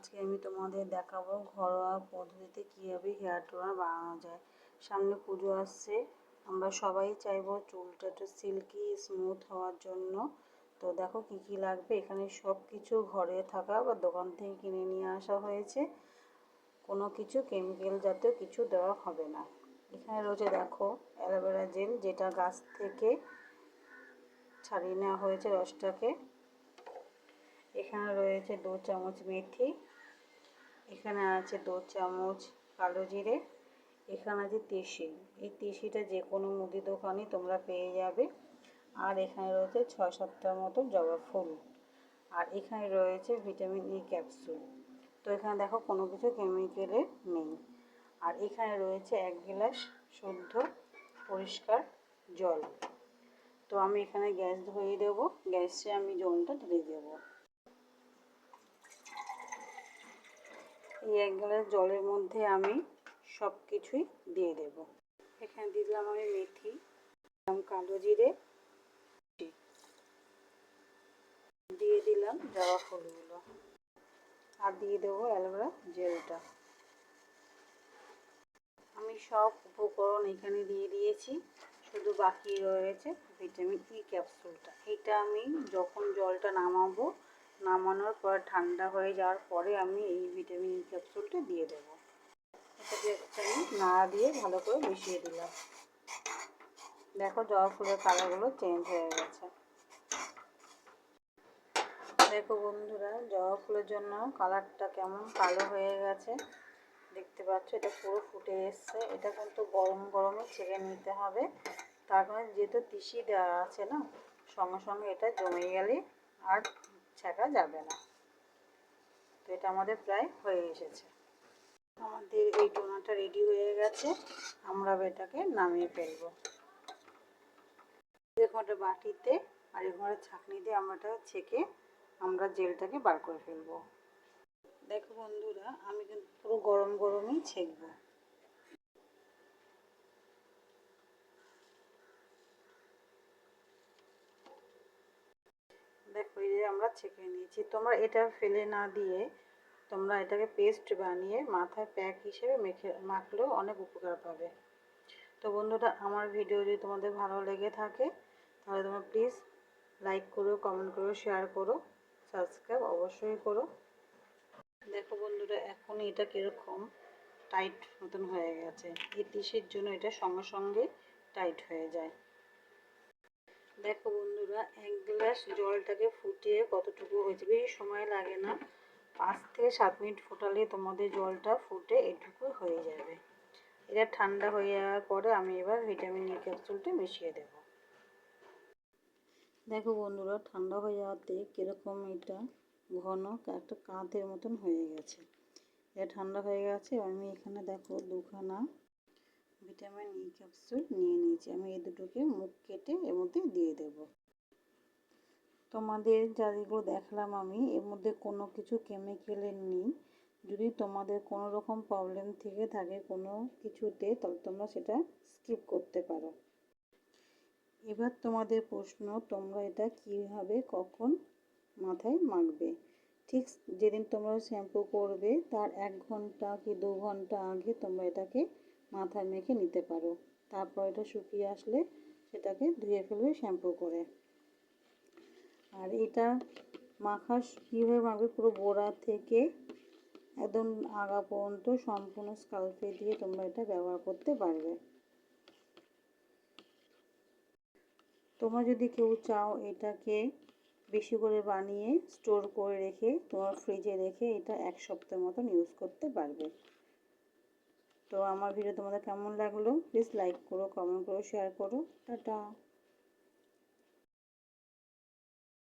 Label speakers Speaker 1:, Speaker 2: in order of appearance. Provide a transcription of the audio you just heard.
Speaker 1: আজকে আমি তোমাদের দেখাবো ঘরোয়া পদ্ধতিতে কীভাবে হেয়ার টোনার বানানো যায়। সামনে পুজো আসছে, আমরা সবাই চাইব চুলটা একটু সিল্কি স্মুথ হওয়ার জন্য। তো দেখো কি কি লাগবে, এখানে সব কিছু ঘরে থাকা বা দোকান থেকে কিনে নিয়ে আসা হয়েছে। কোনো কিছু কেমিক্যাল জাতীয় কিছু দেওয়া হবে না। এখানে রয়েছে দেখো অ্যালোভেরা জেল, যেটা গাছ থেকে ছাড়িয়ে নেওয়া হয়েছে রসটাকে। এখানে রয়েছে দু চামচ মেথি এখানে আছে দু চামচ কালো জিরে, এখানে আছে তিসি। এই তিসিটা যে কোনো মুদি দোকানে তোমরা পেয়ে যাবে। আর এখানে রয়েছে ছয় সাতটার মতো জবা ফুল। আর এখানে রয়েছে ভিটামিন ই ক্যাপসুল। তো এখানে দেখো কোনো কিছু কেমিক্যালের নেই। আর এখানে রয়েছে এক গ্লাস শুদ্ধ পরিষ্কার জল। তো আমি এখানে গ্যাস ধরিয়ে দেবো। গ্যাসে আমি জলটা ঢেলে দেবো। এই এক গ্লাস জলের মধ্যে আমি সব কিছুই দিয়ে দেব। এখানে দিয়ে দিলাম আমি মেথি কালো জিরে, দিয়ে দিলাম জবা ফুলগুলো, আর দিয়ে দেবো অ্যালোভেরা জেলটা। আমি সব উপকরণ এখানে দিয়ে দিয়েছি, শুধু বাকি রয়েছে ভিটামিন ই ক্যাপসুলটা। এটা আমি যখন জলটা নামাবো, নামানোর পর ঠান্ডা হয়ে যাওয়ার পরে আমি এই ভিটামিন ই ক্যাপসুলটা দিয়ে দেবো এটাকে আমি নাড়া দিয়ে ভালো করে মিশিয়ে দিলাম। দেখো জবা ফুলের কালারগুলো চেঞ্জ হয়ে গেছে। দেখো বন্ধুরা, জবা ফুলের জন্য কালারটা কেমন কালো হয়ে গেছে। দেখতে পাচ্ছ, এটা পুরো ফুটে এসছে। এটা কিন্তু গরম গরমে ছেড়ে নিতে হবে। তার কারণে যেহেতু তিসি দেওয়া আছে না, সঙ্গে সঙ্গে এটা জমে গেলে আর ছেঁকা যাবে না। তো এটা আমাদের প্রায় হয়ে এসেছে। আমাদের এই টোনাটা রেডি হয়ে গেছে। আমরা এটাকে নামিয়ে ফেলব। দেখুন বাটিতে আর এখানে ছাঁকনি দিয়ে আমরা এটা ছেঁকে আমরা জেলটাকে বার করে ফেলব। দেখো বন্ধুরা, আমি কিন্তু পুরো গরম গরমই ছেঁকবো। দেখো এই যে আমরা ছেঁকে নিয়েছি। তোমরা এটা ফেলে না দিয়ে তোমরা এটাকে পেস্ট বানিয়ে মাথায় প্যাক হিসেবে মেখে, মাখলেও অনেক উপকার পাবে। তো বন্ধুরা, আমার ভিডিও যদি তোমাদের ভালো লেগে থাকে, তাহলে তোমরা প্লিজ লাইক করো কমেন্ট করো শেয়ার করো সাবস্ক্রাইব অবশ্যই করো। দেখো বন্ধুরা, এখন এটা কীরকম টাইট মতন হয়ে গেছে। এই টিসের জন্য এটা সঙ্গে সঙ্গে টাইট হয়ে যায়। দেখো বন্ধুরা, এক গ্লাস জলটাকে ফুটিয়ে কতটুকু হয়েছে, বেশি সময় লাগে না। পাঁচ থেকে সাত মিনিট ফোটালে তোমাদের জলটা ফুটে এটুকু হয়ে যাবে। এটা ঠান্ডা হয়ে যাওয়ার পরে আমি এবার ভিটামিন ই ক্যাপসুলটা মিশিয়ে দেব। দেখো বন্ধুরা, ঠান্ডা হয়ে যাওয়াতে কীরকম এটা ঘন একটা কাঁধের মতন হয়ে গেছে। এটা ঠান্ডা হয়ে গেছে, আমি এখানে দেখো দুখানা ভিটামিন ই ক্যাপসুল নিয়ে নিয়েছি। আমি এই দুটোকে মুখ কেটে এর মধ্যে দিয়ে দেব। তোমাদের যাগুলো দেখলাম আমি, এর মধ্যে কোনো কিছু কেমিক্যালের নেই। যদি তোমাদের কোনো রকম প্রবলেম থেকে থাকে কোনো কিছুতে, তাহলে তোমরা সেটা স্কিপ করতে পারো। এবার তোমাদের প্রশ্ন, তোমরা এটা কীভাবে, কখন মাথায় মাখবে? ঠিক যেদিন তোমরা শ্যাম্পু করবে, তার এক ঘণ্টা কি দু ঘণ্টা আগে তোমরা এটাকে মাথায় মেখে নিতে পারো। তারপর এটা শুকিয়ে আসলে সেটাকে ধুয়ে ফেলবে শ্যাম্পু করে। আর এটা মাখা কীভাবে মাখবে? পুরো গোড়া থেকে একদম আগা পর্যন্ত সম্পূর্ণ স্কাল্পে দিয়ে তোমরা এটা ব্যবহার করতে পারবে। তোমরা যদি কেউ চাও এটাকে বেশি করে বানিয়ে স্টোর করে রেখে, তোমার ফ্রিজে রেখে এটা এক সপ্তাহ মতন ইউজ করতে পারবে। তো আমার ভিডিও তোমাদের কেমন লাগল? প্লিজ লাইক করো কমেন্ট করো শেয়ার করো। টাটা!